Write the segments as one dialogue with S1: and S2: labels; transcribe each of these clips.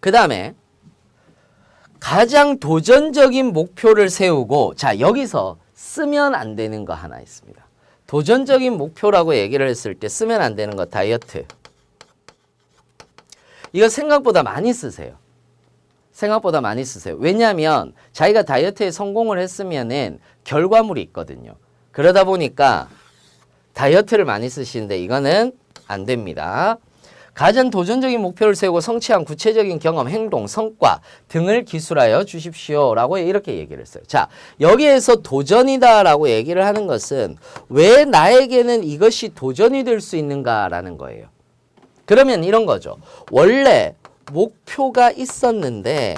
S1: 그 다음에 가장 도전적인 목표를 세우고 자 여기서 쓰면 안 되는 거 하나 있습니다. 도전적인 목표라고 얘기를 했을 때 쓰면 안 되는 거 다이어트. 이거 생각보다 많이 쓰세요. 생각보다 많이 쓰세요. 왜냐하면 자기가 다이어트에 성공을 했으면은 결과물이 있거든요. 그러다 보니까 다이어트를 많이 쓰시는데 이거는 안 됩니다. 가장 도전적인 목표를 세우고 성취한 구체적인 경험, 행동, 성과 등을 기술하여 주십시오 라고 이렇게 얘기를 했어요. 자, 여기에서 도전이다 라고 얘기를 하는 것은 왜 나에게는 이것이 도전이 될 수 있는가라는 거예요. 그러면 이런 거죠. 원래 목표가 있었는데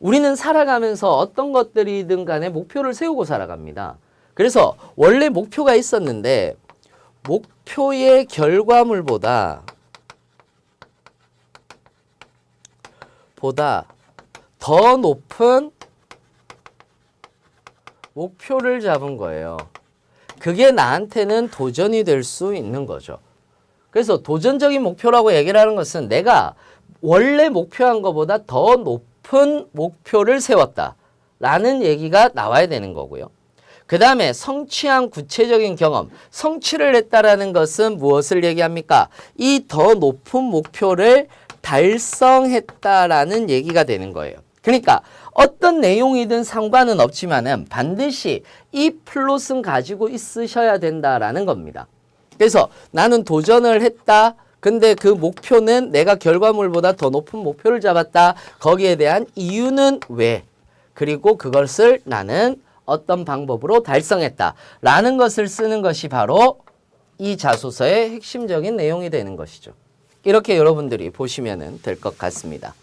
S1: 우리는 살아가면서 어떤 것들이든 간에 목표를 세우고 살아갑니다. 그래서 원래 목표가 있었는데 목표의 결과물보다 보다 더 높은 목표를 잡은 거예요. 그게 나한테는 도전이 될 수 있는 거죠. 그래서 도전적인 목표라고 얘기를 하는 것은 내가 원래 목표한 것보다 더 높은 목표를 세웠다. 라는 얘기가 나와야 되는 거고요. 그 다음에 성취한 구체적인 경험, 성취를 했다라는 것은 무엇을 얘기합니까? 이 더 높은 목표를 달성했다라는 얘기가 되는 거예요. 그러니까 어떤 내용이든 상관은 없지만은 반드시 이 플롯은 가지고 있으셔야 된다라는 겁니다. 그래서 나는 도전을 했다. 근데 그 목표는 내가 결과물보다 더 높은 목표를 잡았다. 거기에 대한 이유는 왜? 그리고 그것을 나는 어떤 방법으로 달성했다. 라는 것을 쓰는 것이 바로 이 자소서의 핵심적인 내용이 되는 것이죠. 이렇게 여러분들이 보시면 될 것 같습니다.